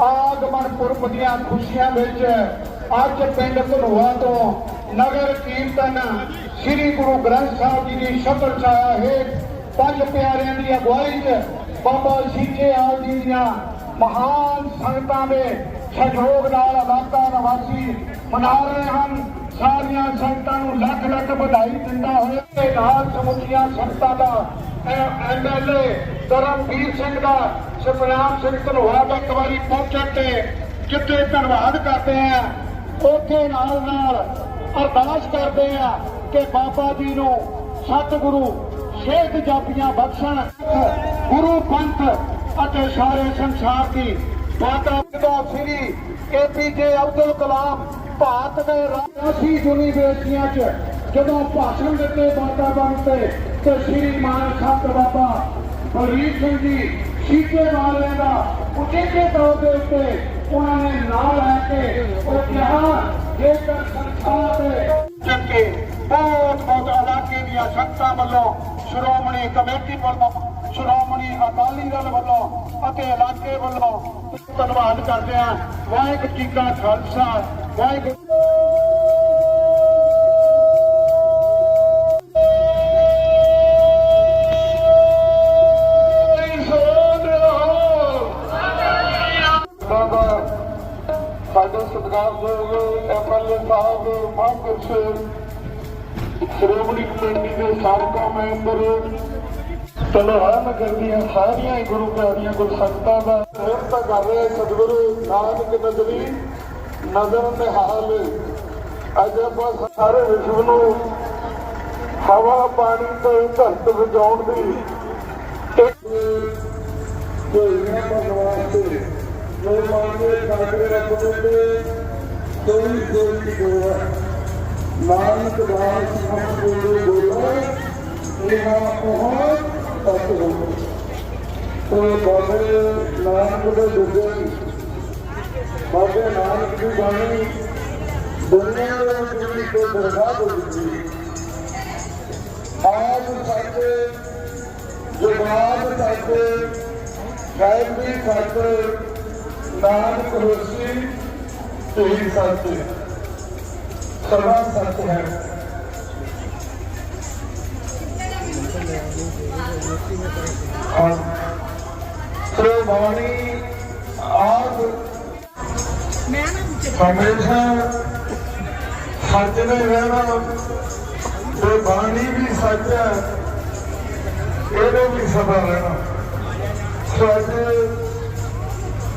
ਆਗਮਨ ਪੁਰਬ ਦੀਆਂ ਖੁਸ਼ੀਆਂ ਵਿੱਚ ਅੱਜ ਪਿੰਡ ਧਨੋਆ ਤੋਂ ਨਗਰ ਕੀਰਤਨ ਸ੍ਰੀ ਗੁਰੂ ਗ੍ਰੰਥ ਸਾਹਿਬ ਜੀ ਦੀ ਸ਼ਬਦ ਛਾਇਆ ਹੇਠ ਪੰਜ ਪਿਆਰਿਆਂ ਦੀ ਅਗਵਾਈ 'ਚ ਬਾਬਾ ਸੀਚੇ ਆਲ ਜੀ ਦੀਆਂ ਮਹਾਨ ਸੰਗਤਾਂ ਦੇ ਸਹਿਯੋਗ ਨਾਲ ਇਲਾਕਾ ਨਿਵਾਸੀ ਮਨਾ ਰਹੇ ਹਨ। ਸਾਰੀਆਂ ਸੰਗਤਾਂ ਨੂੰ ਲੱਖ ਲੱਖ ਵਧਾਈ ਦਿੰਦਾ ਹੋਇਆ ਨਾਲ ਸਮੁੱਚੀਆਂ ਸੰਗਤਾਂ ਦਾ ਐਮਐਲਏ ਧਰਮਵੀਰ ਸਿੰਘ ਦਾ ਸਤਨਾਮ ਸਿੰਘ ਧਨੋਆ ਦਾ ਇੱਕ ਵਾਰੀ ਪਹੁੰਚਣ ਤੇ ਜਿੱਥੇ ਧੰਨਵਾਦ ਕਰਦੇ ਆ, ਉੱਥੇ ਨਾਲ ਨਾਲ ਅਰਦਾਸ ਕਰਦੇ ਆ ਕਿ ਬਾਬਾ ਜੀ ਨੂੰ ਸਤਿਗੁਰੂ ਸ਼ੇਖ ਜਾਪੀਆਂ ਬਖਸ਼ਣ, ਗੁਰੂ ਪੰਥ ਅਤੇ ਸਾਰੇ ਸੰਸਾਰ ਦੀ ਮਾਤਾ ਪਿਤਾ ਸ੍ਰੀ ਏਪੀਜੇ ਅਬਦੁਲ ਕਲਾਮ ਭਾਰਤ ਦੇ ਰਾਸ਼ਟਰੀ ਯੂਨੀਵਰਸਿਟੀਆਂ 'ਚ ਜਦੋਂ ਭਾਸ਼ਣ ਦਿੱਤੇ ਵਾਤਾਵਰਣ ਤੇ ਤੇ ਸ੍ਰੀ ਮਾਨ ਸੰਤ ਬਾਬਾ ਬਲਵੀਰ ਸਿੰਘ ਜੀ ਸ਼ੀਕੇ ਵਾਲਿਆਂ ਦਾ ਉਚੇਚੇ ਤੌਰ ਦੇ ਉੱਤੇ ਉਹਨਾਂ ਨੇ ਨਾਂ ਲੈ ਕੇ ਉਹ ਕਿਹਾ, ਜੇਕਰ ਸੰਸਾਰ ਦੇ ਚੱਕੇ ਬਹੁਤ ਬਹੁਤ ਇਲਾਕੇ ਦੀਆਂ ਸੰਗਤਾਂ ਵੱਲੋਂ ਸ਼੍ਰੋਮਣੀ ਕਮੇਟੀ ਵੱਲੋਂ, ਸ਼੍ਰੋਮਣੀ ਅਕਾਲੀ ਦਲ ਵੱਲੋਂ ਅਤੇ ਇਲਾਕੇ ਵੱਲੋਂ ਧੰਨਵਾਦ ਕਰਦੇ ਹਾਂ। ਵਾਹਿਗੁਰੂ ਜੀ ਕਾ ਖਾਲਸਾ, ਵਾਹਿਗੁਰੂ ਸ਼੍ਰੋਮਣੀ ਕਮੇਟੀ ਦੇ ਸਾਬਕਾ ਮੈਂਬਰ। ਤਲਵਾਰ ਨਗਰ ਦੀਆਂ ਸਾਰੀਆਂ ਗੁਰੂ ਪਿਆਰੀਆਂ ਗੁਰੂ ਸੰਗਤਾਂ ਦਾ ਮਿਹਨਤ ਕਰ ਰਹੇ ਸਤਿਗੁਰੂ ਨਾਨਕ ਨਜ਼ਰੀ ਨਜ਼ਰ ਨਿਹਾਲ ਅੱਜ ਆਪਾਂ ਸਾਰੇ ਵਿਸ਼ਵ ਨੂੰ ਹਵਾ, ਪਾਣੀ ਤੇ ਧਰਤ ਵਜਾਉਣ ਦੀ ਕੋਈ ਨਾ ਵਾਸਤੇ ਜੋ ਮਾਨਵੇ ਕਾਗਰੇ ਰੱਖਦੇ ਤੇ ਕੋਈ ਕੋਈ ਗੋਆ ਨਾਨਕ ਦਾਸ ਸਭ ਗੁਰੂ ਗੋਲਾ ਇਹਾ ਉਹ ਹੋ ਉਹ ਬਾਬੇ ਨਾਨਕ ਦੇ ਦੁੱਗੇ ਬਾਬੇ ਨਾਨਕ ਦੀ ਬਾਣੀ ਦੁਨੀਆ ਦੇ ਵਿੱਚ ਕੋਈ ਦਰਗਾਹ ਹੋ। ਦਿੱਤੀ ਆਜ ਸਾਡੇ ਜਵਾਬ ਸਾਡੇ ਗਾਇਬ ਵੀ ਸਾਡੇ ਨਾਨਕ ਹੋਸੀ ਤੇ ਸੱਚ ਸਰਵਾ ਸੱਚ ਹੈ। ਹਾਂ। ਸੋ ਬਾਣੀ ਆਪ ਹਮੇਸ਼ਾ ਸੱਚ ਨੇ ਰਹਿਣਾ ਤੇ ਬਾਣੀ ਵੀ ਸੱਚ ਹੈ ਇਹਨੇ ਵੀ ਸਦਾ ਰਹਿਣਾ। ਸੋ ਅੱਜ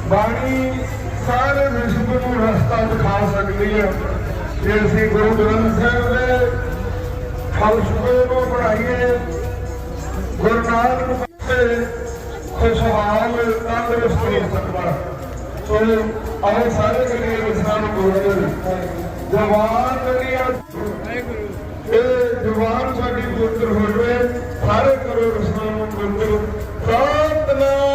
ਬਾਣੀ ਸਾਰੇ ਵਿਸ਼ਵ ਨੂੰ ਰਸਤਾ ਦਿਖਾ ਸਕਦੀ ਹੈ। ਜੇ ਅਸੀਂ ਗੁਰੂ ਗ੍ਰੰਥ ਸਾਹਿਬ ਦੇ ਫਲਸਫੇ ਨੂੰ ਪੜ੍ਹਾਈਏ ਗੁਰੂ ਨਾਨਕ ਦੇ ਖੁਸ਼ਹਾਲ ਤੰਦਰੁਸਤ ਹੋ ਸੋ ਆਏ ਸਾਰੇ ਕਰੀਏ ਵਿਸਾਂ ਬੋਲਦੇ ਜਵਾਨ ਜਿਹੜੀ ਇਹ ਜਵਾਨ ਸਾਡੀ ਪੁੱਤਰ ਹੋ ਜਵੇ ਸਾਰੇ ਕਰੋ ਰਸਨਾ ਨੂੰ ਪੁੱਤਰ ਸਤਨਾਮ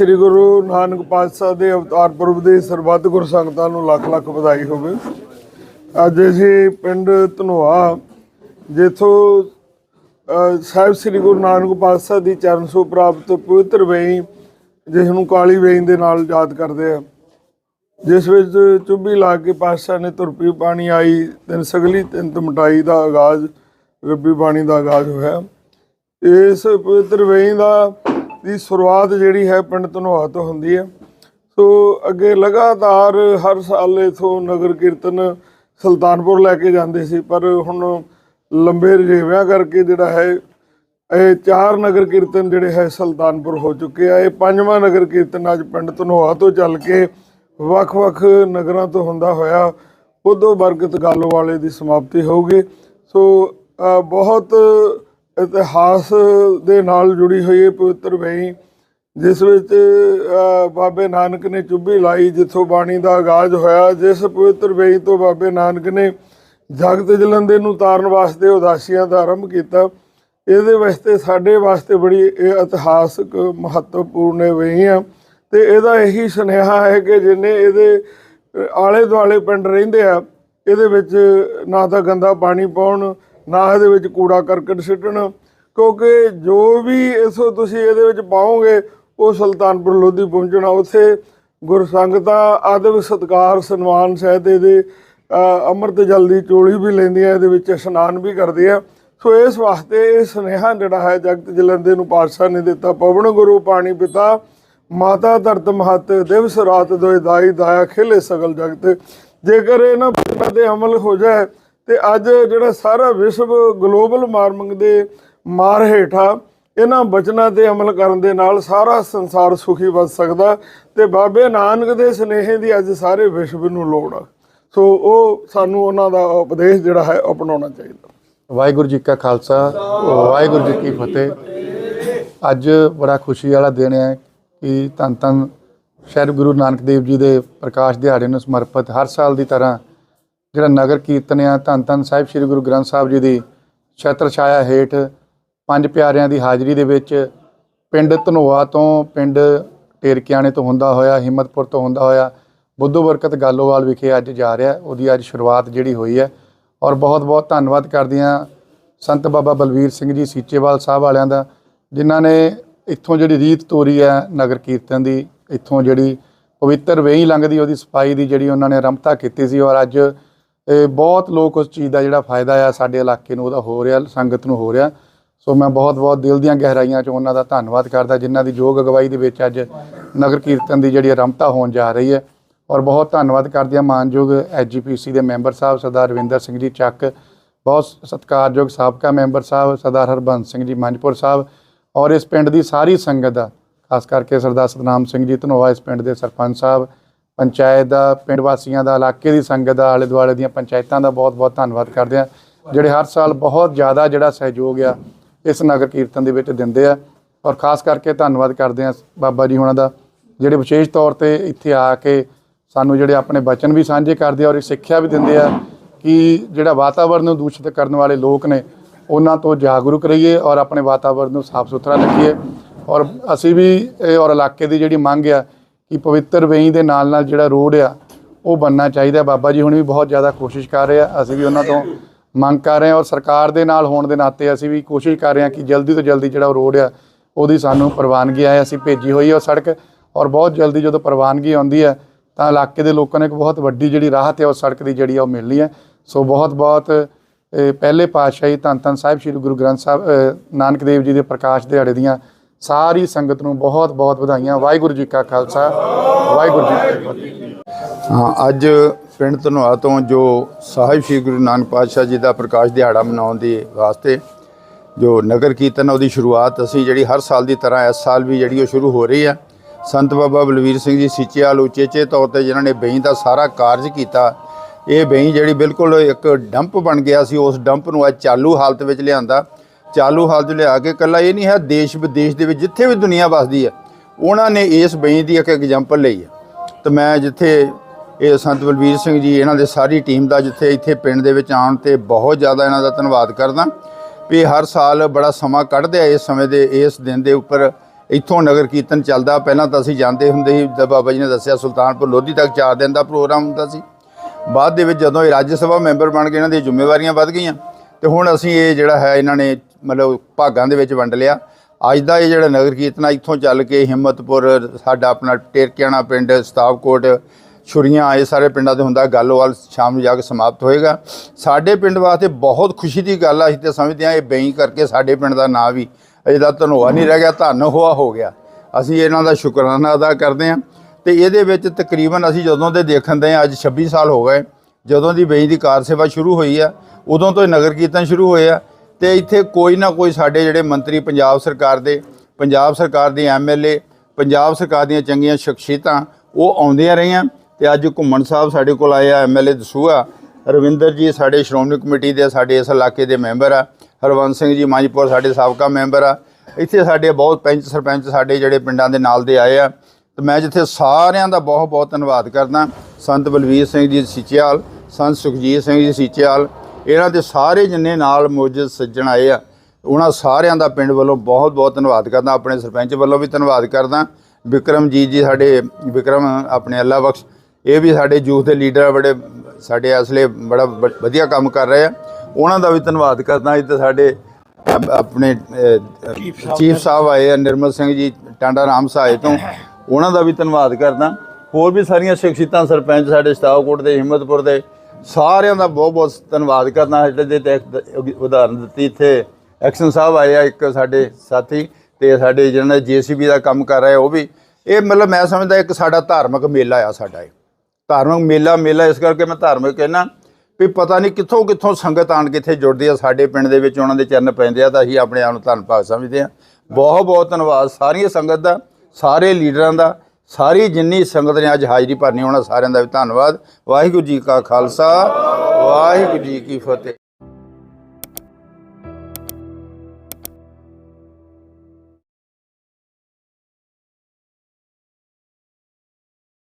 ਸ੍ਰੀ ਗੁਰੂ ਨਾਨਕ ਪਾਤਸ਼ਾਹ ਦੇ ਅਵਤਾਰ ਪੁਰਬ ਦੇ ਸਰਬੱਤ ਗੁਰ ਸੰਗਤਾਂ ਨੂੰ ਲੱਖ ਲੱਖ ਵਧਾਈ ਹੋਵੇ। ਅੱਜ ਅਸੀਂ ਪਿੰਡ ਧਨੋਆ, ਜਿੱਥੋਂ ਸਾਹਿਬ ਸ੍ਰੀ ਗੁਰੂ ਨਾਨਕ ਪਾਤਸ਼ਾਹ ਦੀ ਚਰਨ ਸੋ ਪ੍ਰਾਪਤ ਪਵਿੱਤਰ ਵੇਈ, ਜਿਸ ਨੂੰ ਕਾਲੀ ਵੇਈ ਦੇ ਨਾਲ ਯਾਦ ਕਰਦੇ ਆ। ਜਿਸ ਵਿੱਚ ਚੁੱਭੀ ਲਾ ਕੇ ਪਾਤਸ਼ਾਹ ਨੇ ਤੁਰਪੀ ਪਾਣੀ ਆਈ, ਤਿੰਨ ਸਗਲੀ ਤਿੰਨ ਮਟਾਈ ਦਾ ਆਗਾਜ਼, ਰੱਬੀ ਬਾਣੀ ਦਾ ਆਗਾਜ਼ ਹੋਇਆ। ਇਸ ਪਵਿੱਤਰ ਵੇਈ ਦਾ ਦੀ ਸ਼ੁਰੂਆਤ ਜਿਹੜੀ ਹੈ ਪਿੰਡ ਧਨੋਆ ਤੋਂ ਹੁੰਦੀ ਹੈ। ਸੋ ਅੱਗੇ ਲਗਾਤਾਰ ਹਰ ਸਾਲ ਇਥੋਂ ਨਗਰ ਕੀਰਤਨ ਸੁਲਤਾਨਪੁਰ ਲੈ ਕੇ ਜਾਂਦੇ ਸੀ, ਪਰ ਹੁਣ ਲੰਬੇ ਰਜੇਵਿਆਂ ਕਰਕੇ ਜਿਹੜਾ ਹੈ, ਇਹ ਚਾਰ ਨਗਰ ਕੀਰਤਨ ਜਿਹੜੇ ਹੈ ਸੁਲਤਾਨਪੁਰ ਹੋ ਚੁੱਕੇ ਆ। ਇਹ ਪੰਜਵਾਂ ਨਗਰ ਕੀਰਤਨ ਅੱਜ ਪਿੰਡ ਧਨੋਆ ਤੋਂ ਚੱਲ ਕੇ ਵੱਖ-ਵੱਖ ਨਗਰਾਂ ਤੋਂ ਹੁੰਦਾ ਹੋਇਆ, ਉਦੋਂ ਬਰਕਤ ਵਾਲੇ ਦੀ ਸਮਾਪਤੀ ਹੋਊਗੀ। ਸੋ ਬਹੁਤ ਇਤਿਹਾਸ ਦੇ ਨਾਲ ਜੁੜੀ ਹੋਈ ਇਹ ਪਵਿੱਤਰ ਵੇਈ ਜਿਸ ਵਿੱਚ ਬਾਬੇ ਨਾਨਕ ਨੇ ਚੁੱਭੀ ਲਾਈ, ਜਿੱਥੋਂ ਬਾਣੀ ਦਾ ਆਗਾਜ਼ ਹੋਇਆ, ਜਿਸ ਪਵਿੱਤਰ ਵੇਈ ਤੋਂ ਬਾਬੇ ਨਾਨਕ ਨੇ ਜਗਤ ਜਲੰਦੇ ਨੂੰ ਤਾਰਨ ਵਾਸਤੇ ਉਦਾਸੀਆਂ ਦਾ ਆਰੰਭ ਕੀਤਾ। ਇਹਦੇ ਵਾਸਤੇ, ਸਾਡੇ ਵਾਸਤੇ ਬੜੀ ਇਹ ਇਤਿਹਾਸਕ ਮਹੱਤਵਪੂਰਨ ਵਈ ਆ। ਤੇ ਇਹਦਾ ਇਹੀ ਸੁਨੇਹਾ ਹੈ ਕਿ ਜਿੰਨੇ ਇਹਦੇ ਆਲੇ ਦੁਆਲੇ ਪਿੰਡ ਰਹਿੰਦੇ ਆ, ਇਹਦੇ ਵਿੱਚ ਨਾ ਤਾਂ ਗੰਦਾ ਪਾਣੀ ਪਾਉਣ, ਨਾ ਇਹਦੇ ਵਿੱਚ ਕੂੜਾ ਕਰਕਟ ਸਿੱਟਣ ਕਿਉਂਕਿ ਜੋ ਵੀ ਇਸ ਤੁਸੀਂ ਇਹਦੇ ਵਿੱਚ ਪਾਓਗੇ, ਉਹ ਸੁਲਤਾਨਪੁਰ ਲੋਧੀ ਪਹੁੰਚਣਾ ਉੱਥੇ। ਗੁਰਸੰਗਤਾਂ ਆਦਬ ਸਤਕਾਰ, ਸਨਮਾਨ ਸਹਿਤ ਇਹਦੇ ਅੰਮ੍ਰਿਤ ਜਲ ਦੀ ਚੋਲੀ ਵੀ ਲੈਂਦੀਆਂ, ਇਹਦੇ ਵਿੱਚ ਇਸ਼ਨਾਨ ਵੀ ਕਰਦੇ ਆ ਸੋ ਇਸ ਵਾਸਤੇ ਇਹ ਸੁਨੇਹਾ ਜਿਹੜਾ ਹੈ, ਜਗਤ ਜਲੰਦੇ ਨੂੰ ਪਾਤਸ਼ਾਹ ਨੇ ਦਿੱਤਾ, ਪਵਨ ਗੁਰੂ, ਪਾਣੀ ਪਿਤਾ, ਮਾਤਾ ਧਰਤ ਮਹਤ, ਦਿਵਸ ਰਾਤ ਦੋਇ ਦਾਈ ਦਾਇਆ ਖੇਲੇ ਸਗਲ ਜਗਤ। ਜੇਕਰ ਇਹਨਾਂ ਬਚਨਾਂ ਤੇ ਅਮਲ ਹੋ ਜਾਏ, ਤੇ ਅੱਜ ਜਿਹੜਾ ਸਾਰਾ ਵਿਸ਼ਵ ਗਲੋਬਲ ਵਾਰਮਿੰਗ ਦੇ ਮਾਰ ਹੇਠਾਂ ਇਹਨਾਂ ਬਚਨਾਂ ਤੇ ਅਮਲ ਕਰਨ ਦੇ ਨਾਲ ਸਾਰਾ ਸੰਸਾਰ ਸੁਖੀ ਬਚ ਸਕਦਾ ਤੇ ਬਾਬੇ ਨਾਨਕ ਦੇ ਸਨੇਹੇ ਦੀ ਅੱਜ ਸਾਰੇ ਵਿਸ਼ਵ ਨੂੰ ਲੋੜ ਆ। ਸੋ ਉਹ ਸਾਨੂੰ ਉਹਨਾਂ ਦਾ ਉਪਦੇਸ਼ ਜਿਹੜਾ ਹੈ ਅਪਣਾਉਣਾ ਚਾਹੀਦਾ। ਵਾਹਿਗੁਰੂ ਜੀ ਕਾ ਖਾਲਸਾ, ਵਾਹਿਗੁਰੂ ਜੀ ਕੀ ਫਤਿਹ। ਅੱਜ ਬੜਾ ਖੁਸ਼ੀ ਵਾਲਾ ਦਿਨ ਹੈ ਕਿ ਧੰਨ ਧੰਨ ਸ਼ਹਿਰ ਗੁਰੂ ਨਾਨਕ ਦੇਵ ਜੀ ਦੇ ਪ੍ਰਕਾਸ਼ ਦਿਹਾੜੇ ਨੂੰ ਸਮਰਪਿਤ ਹਰ ਸਾਲ ਦੀ ਤਰ੍ਹਾਂ ਜਿਹੜਾ ਨਗਰ ਕੀਰਤਨ ਆ, ਧੰਨ ਧੰਨ ਸਾਹਿਬ ਸ੍ਰੀ ਗੁਰੂ ਗ੍ਰੰਥ ਸਾਹਿਬ ਜੀ ਦੀ ਛਤਰ ਛਾਇਆ ਹੇਠ ਪੰਜ ਪਿਆਰਿਆਂ ਦੀ ਹਾਜ਼ਰੀ ਦੇ ਵਿੱਚ ਪਿੰਡ ਧਨੋਆ ਤੋਂ ਪਿੰਡ ਟੇਰਕਿਆਣੇ ਤੋਂ ਹੁੰਦਾ ਹੋਇਆ, ਹਿੰਮਤਪੁਰ ਤੋਂ ਹੁੰਦਾ ਹੋਇਆ, ਬੁੱਧੂ ਬਰਕਤ ਗਾਲੋਵਾਲ ਵਿਖੇ ਅੱਜ ਜਾ ਰਿਹਾ। ਉਹਦੀ ਅੱਜ ਸ਼ੁਰੂਆਤ ਜਿਹੜੀ ਹੋਈ ਹੈ। ਔਰ ਬਹੁਤ ਬਹੁਤ ਧੰਨਵਾਦ ਕਰਦੇ ਹਾਂ ਸੰਤ ਬਾਬਾ ਬਲਵੀਰ ਸਿੰਘ ਜੀ ਸੀਚੇਵਾਲ ਸਾਹਿਬ ਵਾਲਿਆਂ ਦਾ, ਜਿਨ੍ਹਾਂ ਨੇ ਇੱਥੋਂ ਜਿਹੜੀ ਰੀਤ ਤੋਰੀ ਹੈ ਨਗਰ ਕੀਰਤਨ ਦੀ, ਇੱਥੋਂ ਜਿਹੜੀ ਪਵਿੱਤਰ ਵੇਈ ਲੰਘਦੀ, ਉਹਦੀ ਸਫ਼ਾਈ ਦੀ ਜਿਹੜੀ ਉਹਨਾਂ ਨੇ ਆਰੰਭਤਾ ਕੀਤੀ ਸੀ। ਔਰ ਅੱਜ ਇਹ ਬਹੁਤ ਲੋਕ ਉਸ ਚੀਜ਼ ਦਾ ਜਿਹੜਾ ਫਾਇਦਾ ਆ, ਸਾਡੇ ਇਲਾਕੇ ਨੂੰ ਉਹਦਾ ਹੋ ਰਿਹਾ, ਸੰਗਤ ਨੂੰ ਹੋ ਰਿਹਾ। ਸੋ ਮੈਂ ਬਹੁਤ ਬਹੁਤ ਦਿਲ ਦੀਆਂ ਗਹਿਰਾਈਆਂ 'ਚ ਉਹਨਾਂ ਦਾ ਧੰਨਵਾਦ ਕਰਦਾ, ਜਿਨ੍ਹਾਂ ਦੀ ਯੋਗ ਅਗਵਾਈ ਦੇ ਵਿੱਚ ਅੱਜ ਨਗਰ ਕੀਰਤਨ ਦੀ ਜਿਹੜੀ ਆਰੰਭਤਾ ਹੋਣ ਜਾ ਰਹੀ ਹੈ। ਔਰ ਬਹੁਤ ਧੰਨਵਾਦ ਕਰਦੇ ਹਾਂ ਮਾਨਯੋਗ ਐਜੀਪੀਸੀ ਦੇ ਮੈਂਬਰ ਸਾਹਿਬ ਸਰਦਾਰ ਰਵਿੰਦਰ ਸਿੰਘ ਜੀ ਚੱਕ, ਬਹੁਤ ਸਤਿਕਾਰਯੋਗ ਸਾਬਕਾ ਮੈਂਬਰ ਸਾਹਿਬ ਸਰਦਾਰ ਹਰਬੰਸ ਸਿੰਘ ਜੀ ਮੰਜਪੁਰ ਸਾਹਿਬ, ਔਰ ਇਸ ਪਿੰਡ ਦੀ ਸਾਰੀ ਸੰਗਤ ਦਾ, ਖਾਸ ਕਰਕੇ ਸਰਦਾਰ ਸਤਨਾਮ ਸਿੰਘ ਜੀ ਧਨੋਆ ਇਸ ਪਿੰਡ ਦੇ ਸਰਪੰਚ ਸਾਹਿਬ, ਪੰਚਾਇਤ ਦਾ, ਪਿੰਡ ਵਾਸੀਆਂ ਦਾ, ਇਲਾਕੇ ਦੀ ਸੰਗਤ ਦਾ, ਆਲੇ ਦੁਆਲੇ ਦੀਆਂ ਪੰਚਾਇਤਾਂ ਦਾ ਬਹੁਤ ਬਹੁਤ ਧੰਨਵਾਦ ਕਰਦੇ ਹਾਂ ਜਿਹੜੇ ਹਰ ਸਾਲ ਬਹੁਤ ਜ਼ਿਆਦਾ ਜਿਹੜਾ ਸਹਿਯੋਗ ਆ ਇਸ ਨਗਰ ਕੀਰਤਨ ਦੇ ਵਿੱਚ ਦਿੰਦੇ ਆ। ਔਰ ਖਾਸ ਕਰਕੇ ਧੰਨਵਾਦ ਕਰਦੇ ਹਾਂ ਬਾਬਾ ਜੀ ਹੁਣਾਂ ਦਾ, ਜਿਹੜੇ ਵਿਸ਼ੇਸ਼ ਤੌਰ ਤੇ ਇੱਥੇ ਆ ਕੇ ਸਾਨੂੰ ਜਿਹੜੇ ਆਪਣੇ ਬਚਨ ਵੀ ਸਾਂਝੇ ਕਰਦੇ ਆ ਔਰ ਇਹ ਸਿੱਖਿਆ ਵੀ ਦਿੰਦੇ ਆ ਕਿ ਜਿਹੜਾ ਵਾਤਾਵਰਣ ਨੂੰ ਦੂਸ਼ਿਤ ਕਰਨ ਵਾਲੇ ਲੋਕ ਨੇ, ਉਹਨਾਂ ਤੋਂ ਜਾਗਰੂਕ ਰਹੀਏ ਔਰ ਆਪਣੇ ਵਾਤਾਵਰਣ ਨੂੰ ਸਾਫ਼ ਸੁਥਰਾ ਰੱਖੀਏ। ਔਰ ਅਸੀਂ ਵੀ ਇਹ ਔਰ ਇਲਾਕੇ ਦੀ ਜਿਹੜੀ ਮੰਗ ਆ ਕਿ ਪਵਿੱਤਰ ਵੇਈ ਦੇ ਨਾਲ ਨਾਲ ਜਿਹੜਾ ਰੋਡ ਆ, ਉਹ ਬੰਨਣਾ ਚਾਹੀਦਾ। ਬਾਬਾ ਜੀ ਹੁਣ ਵੀ ਬਹੁਤ ਜ਼ਿਆਦਾ ਕੋਸ਼ਿਸ਼ ਕਰ ਰਹੇ ਆ। ਅਸੀਂ ਵੀ ਉਹਨਾਂ ਤੋਂ ਮੰਗ ਕਰ ਰਹੇ ਹਾਂ ਔਰ ਸਰਕਾਰ ਦੇ ਨਾਲ ਹੋਣ ਦੇ ਨਾਤੇ ਅਸੀਂ ਵੀ ਕੋਸ਼ਿਸ਼ ਕਰ ਰਹੇ ਹਾਂ ਕਿ ਜਲਦੀ ਤੋਂ ਜਲਦੀ ਜਿਹੜਾ ਉਹ ਰੋਡ ਆ, ਉਹਦੀ ਸਾਨੂੰ ਪ੍ਰਵਾਨਗੀ ਆਏ, ਅਸੀਂ ਭੇਜੀ ਹੋਈ ਹੈ ਉਹ ਸੜਕ ਔਰ ਬਹੁਤ ਜਲਦੀ ਜਦੋਂ ਪ੍ਰਵਾਨਗੀ ਆਉਂਦੀ ਹੈ ਤਾਂ ਇਲਾਕੇ ਦੇ ਲੋਕਾਂ ਨੇ ਇੱਕ ਬਹੁਤ ਵੱਡੀ ਜਿਹੜੀ ਰਾਹਤ ਹੈ ਉਹ ਸੜਕ ਦੀ ਜਿਹੜੀ ਆ, ਉਹ ਮਿਲਣੀ ਹੈ ਸੋ ਬਹੁਤ ਬਹੁਤ ਪਹਿਲੇ ਪਾਤਸ਼ਾਹੀ ਧੰਨ ਧੰਨ ਸਾਹਿਬ ਸ੍ਰੀ ਗੁਰੂ ਗ੍ਰੰਥ ਸਾਹਿਬ ਨਾਨਕ ਦੇਵ ਜੀ ਦੇ ਪ੍ਰਕਾਸ਼ ਦਿਹਾੜੇ ਦੀਆਂ ਸਾਰੀ ਸੰਗਤ ਨੂੰ ਬਹੁਤ ਬਹੁਤ ਵਧਾਈਆਂ। ਵਾਹਿਗੁਰੂ ਜੀ ਕਾ ਖਾਲਸਾ, ਵਾਹਿਗੁਰੂ ਜੀ ਕੀ ਫਤਿਹ। ਹਾਂ, ਅੱਜ ਪਿੰਡ ਧਨੋਆ ਤੋਂ ਜੋ ਸਾਹਿਬ ਸ੍ਰੀ ਗੁਰੂ ਨਾਨਕ ਪਾਤਸ਼ਾਹ ਜੀ ਦਾ ਪ੍ਰਕਾਸ਼ ਦਿਹਾੜਾ ਮਨਾਉਣ ਦੇ ਵਾਸਤੇ ਜੋ ਨਗਰ ਕੀਰਤਨ ਉਹਦੀ ਸ਼ੁਰੂਆਤ ਅਸੀਂ ਜਿਹੜੀ ਹਰ ਸਾਲ ਦੀ ਤਰ੍ਹਾਂ ਇਸ ਸਾਲ ਵੀ ਜਿਹੜੀ ਉਹ ਸ਼ੁਰੂ ਹੋ ਰਹੀ ਆ। ਸੰਤ ਬਾਬਾ ਬਲਵੀਰ ਸਿੰਘ ਜੀ ਸਿੱਚੇਵਾਲ ਉਚੇਚੇ ਤੌਰ ਤੇ ਜਿਨ੍ਹਾਂ ਨੇ ਬਈ ਦਾ ਸਾਰਾ ਕਾਰਜ ਕੀਤਾ। ਇਹ ਬਈ ਜਿਹੜੀ ਬਿਲਕੁਲ ਇੱਕ ਡੰਪ ਬਣ ਗਿਆ ਸੀ, ਉਸ ਡੰਪ ਨੂੰ ਅੱਜ ਚਾਲੂ ਹਾਲਤ ਵਿੱਚ ਲਿਆਂਦਾ। ਚਾਲੂ ਹਾਲਤ ਲਿਆ ਕੇ ਕੱਲਾ ਇਹ ਨਹੀਂ ਹੈ, ਦੇਸ਼ ਵਿਦੇਸ਼ ਦੇ ਵਿੱਚ ਜਿੱਥੇ ਵੀ ਦੁਨੀਆ ਵਸਦੀ ਹੈ ਉਹਨਾਂ ਨੇ ਇਸ ਬਈ ਦੀ ਇੱਕ ਐਗਜ਼ਾਮਪਲ ਲਈ ਹੈ ਤੇ ਮੈਂ ਜਿੱਥੇ ਇਹ ਸੰਤ ਬਲਬੀਰ ਸਿੰਘ ਜੀ, ਇਹਨਾਂ ਦੇ ਸਾਰੀ ਟੀਮ ਦਾ ਜਿੱਥੇ ਇੱਥੇ ਪਿੰਡ ਦੇ ਵਿੱਚ ਆਉਣ ਤੇ ਬਹੁਤ ਜ਼ਿਆਦਾ ਇਹਨਾਂ ਦਾ ਧੰਨਵਾਦ ਕਰਦਾ ਵੀ ਹਰ ਸਾਲ ਬੜਾ ਸਮਾਂ ਕੱਢਦੇ ਆ ਇਸ ਸਮੇਂ ਦੇ, ਇਸ ਦਿਨ ਦੇ ਉੱਪਰ ਇੱਥੋਂ ਨਗਰ ਕੀਰਤਨ ਚੱਲਦਾ। ਪਹਿਲਾਂ ਤਾਂ ਅਸੀਂ ਜਾਂਦੇ ਹੁੰਦੇ ਸੀ ਬਾਬਾ ਜੀ ਨੇ ਦੱਸਿਆ ਸੁਲਤਾਨਪੁਰ ਲੋਧੀ ਤੱਕ 4 ਦਿਨ ਦਾ ਪ੍ਰੋਗਰਾਮ ਹੁੰਦਾ ਸੀ। ਬਾਅਦ ਦੇ ਵਿੱਚ ਜਦੋਂ ਇਹ ਰਾਜ ਸਭਾ ਮੈਂਬਰ ਬਣ ਗਏ ਇਹਨਾਂ ਦੀਆਂ ਜ਼ਿੰਮੇਵਾਰੀਆਂ ਵੱਧ ਗਈਆਂ, ਤੇ ਹੁਣ ਅਸੀਂ ਇਹ ਜਿਹੜਾ ਹੈ ਇਹਨਾਂ ਨੇ ਮਤਲਬ ਭਾਗਾਂ ਦੇ ਵਿੱਚ ਵੰਡ ਲਿਆ। ਅੱਜ ਦਾ ਇਹ ਜਿਹੜਾ ਨਗਰ ਕੀਰਤਨ ਆ, ਇੱਥੋਂ ਚੱਲ ਕੇ ਹਿੰਮਤਪੁਰ, ਸਾਡਾ ਆਪਣਾ ਟੇਰਕਿਆਣਾ ਪਿੰਡ, ਸਤਾਵਕੋਟ ਛੁਰੀਆਂ ਇਹ ਸਾਰੇ ਪਿੰਡਾਂ 'ਤੇ ਹੁੰਦਾ ਗੱਲੋਵਾਲ ਸ਼ਾਮ ਨੂੰ ਜਾ ਕੇ ਸਮਾਪਤ ਹੋਏਗਾ। ਸਾਡੇ ਪਿੰਡ ਵਾਸਤੇ ਬਹੁਤ ਖੁਸ਼ੀ ਦੀ ਗੱਲ ਆ, ਅਸੀਂ ਤੇ ਸਮਝਦੇ ਹਾਂ ਇਹ ਬਈ ਕਰਕੇ ਸਾਡੇ ਪਿੰਡ ਦਾ ਨਾਂ ਵੀ ਇਹਦਾ ਧਨੋਆ ਨਹੀਂ ਰਹਿ ਗਿਆ, ਧੰਨ ਹੋਆ ਹੋ ਗਿਆ। ਅਸੀਂ ਇਹਨਾਂ ਦਾ ਸ਼ੁਕਰਾਨਾ ਅਦਾ ਕਰਦੇ ਹਾਂ। ਤੇ ਇਹਦੇ ਵਿੱਚ ਤਕਰੀਬਨ ਅਸੀਂ ਜਦੋਂ ਦੇ ਦੇਖਣ ਦੇ ਅੱਜ 26 ਸਾਲ ਹੋ ਗਏ, ਜਦੋਂ ਦੀ ਬਈ ਦੀ ਕਾਰ ਸੇਵਾ ਸ਼ੁਰੂ ਹੋਈ ਆ, ਉਦੋਂ ਤੋਂ ਹੀ ਨਗਰ ਕੀਰਤਨ ਸ਼ੁਰੂ ਹੋਏ ਆ। ਤੇ ਇੱਥੇ ਕੋਈ ਨਾ ਕੋਈ ਸਾਡੇ ਜਿਹੜੇ ਮੰਤਰੀ ਪੰਜਾਬ ਸਰਕਾਰ ਦੇ, ਪੰਜਾਬ ਸਰਕਾਰ ਦੇ ਐਮਐਲਏ ਪੰਜਾਬ ਸਰਕਾਰ ਦੀਆਂ ਚੰਗੀਆਂ ਸ਼ਖਸੀਅਤਾਂ, ਉਹ ਆਉਂਦੀਆਂ ਰਹੀਆਂ। ਤੇ ਅੱਜ ਘੁੰਮਣ ਸਾਹਿਬ ਸਾਡੇ ਕੋਲ ਆਏ ਆ ਐਮਐਲਏ ਦਸੂਆ ਰਵਿੰਦਰ ਜੀ ਸਾਡੇ ਸ਼੍ਰੋਮਣੀ ਕਮੇਟੀ ਦੇ, ਸਾਡੇ ਇਸ ਇਲਾਕੇ ਦੇ ਮੈਂਬਰ ਆ। ਹਰਵੰਸ ਸਿੰਘ ਜੀ ਮਾਂਜਪੁਰ ਸਾਡੇ ਸਾਬਕਾ ਮੈਂਬਰ ਆ। ਇੱਥੇ ਸਾਡੇ ਬਹੁਤ ਪੰਚ ਸਰਪੰਚ ਸਾਡੇ ਜਿਹੜੇ ਪਿੰਡਾਂ ਦੇ ਨਾਲ ਦੇ ਆਏ ਆ। ਤੇ ਮੈਂ ਜਿੱਥੇ ਸਾਰਿਆਂ ਦਾ ਬਹੁਤ ਬਹੁਤ ਧੰਨਵਾਦ ਕਰਦਾ। ਸੰਤ ਬਲਵੀਰ ਸਿੰਘ ਜੀ ਸਿੱਚਿਆਲ ਸੰਤ ਸੁਖਜੀਤ ਸਿੰਘ ਜੀ ਸਿੱਚਿਆਲ ਇਹਨਾਂ ਦੇ ਸਾਰੇ ਜਿੰਨੇ ਨਾਲ ਮੌਜੂਦ ਸੱਜਣ ਆਏ ਆ, ਉਹਨਾਂ ਸਾਰਿਆਂ ਦਾ ਪਿੰਡ ਵੱਲੋਂ ਬਹੁਤ ਬਹੁਤ ਧੰਨਵਾਦ ਕਰਦਾ। ਆਪਣੇ ਸਰਪੰਚ ਵੱਲੋਂ ਵੀ ਧੰਨਵਾਦ ਕਰਦਾ। ਵਿਕਰਮਜੀਤ ਜੀ ਸਾਡੇ, ਵਿਕਰਮ ਆਪਣੇ ਅੱਲਾ ਬਖਸ਼। ਇਹ ਵੀ ਸਾਡੇ ਯੂਥ ਦੇ ਲੀਡਰ ਬੜੇ ਸਾਡੇ ਅਸਲੇ ਬੜਾ ਵਧੀਆ ਕੰਮ ਕਰ ਰਹੇ ਆ। ਉਹਨਾਂ ਦਾ ਵੀ ਧੰਨਵਾਦ ਕਰਦਾ। ਇੱਥੇ ਸਾਡੇ ਆਪਣੇ ਚੀਫ ਸਾਹਿਬ ਆਏ ਆ ਨਿਰਮਲ ਸਿੰਘ ਜੀ ਟਾਂਡਾ ਰਾਮ ਸਹਾਏ ਤੋਂ। ਉਹਨਾਂ ਦਾ ਵੀ ਧੰਨਵਾਦ ਕਰਦਾ। ਹੋਰ ਵੀ ਸਾਰੀਆਂ ਸ਼ਖਸੀਅਤਾਂ ਸਰਪੰਚ ਸਾਡੇ ਸਤਾਵਕੋਟ ਦੇ ਹਿੰਮਤਪੁਰ ਦੇ ਸਾਰਿਆਂ ਦਾ ਬਹੁਤ ਬਹੁਤ ਧੰਨਵਾਦ ਕਰਨਾ ਜਿਹੜੇ ਦੇ ਉਦਾਹਰਨ ਦਿੱਤੀ ਇੱਥੇ। ਐਕਸ਼ਨ ਸਾਹਿਬ ਆਏ ਆ ਇੱਕ ਸਾਡੇ ਸਾਥੀ ਤੇ ਸਾਡੇ ਜਿਹਨਾਂ ਨੇ ਜੀਸੀਬੀ ਦਾ ਕੰਮ ਕਰ ਰਹੇ ਉਹ ਵੀ। ਇਹ ਮਤਲਬ ਮੈਂ ਸਮਝਦਾ ਇੱਕ ਸਾਡਾ ਧਾਰਮਿਕ ਮੇਲਾ ਆ ਸਾਡਾ ਇਹ। ਧਾਰਮਿਕ ਮੇਲਾ ਮੇਲਾ ਇਸ ਕਰਕੇ ਮੈਂ ਧਾਰਮਿਕ ਕਹਿਣਾ ਵੀ ਪਤਾ ਨਹੀਂ ਕਿੱਥੋਂ ਕਿੱਥੋਂ ਸੰਗਤ ਆਣ ਕੇ ਇੱਥੇ ਜੁੜਦੀ ਆ। ਸਾਡੇ ਪਿੰਡ ਦੇ ਵਿੱਚ ਉਹਨਾਂ ਦੇ ਚਰਨ ਪੈਂਦੇ ਆ ਤਾਂ ਅਸੀਂ ਆਪਣੇ ਆਪ ਨੂੰ ਧੰਨ ਭਾਗ ਸਮਝਦੇ ਆ। ਬਹੁਤ ਬਹੁਤ ਧੰਨਵਾਦ ਸਾਰੀਆਂ ਸੰਗਤ ਦਾ, ਸਾਰੇ ਲੀਡਰਾਂ ਦਾ, ਸਾਰੀ ਜਿੰਨੀ ਸੰਗਤ ਨੇ ਅੱਜ ਹਾਜ਼ਰੀ ਭਰਨੀ, ਉਹਨਾਂ ਸਾਰਿਆਂ ਦਾ ਵੀ ਧੰਨਵਾਦ। ਵਾਹਿਗੁਰੂ ਜੀ ਕਾ ਖਾਲਸਾ, ਵਾਹਿਗੁਰੂ ਜੀ ਕੀ ਫਤਿਹ।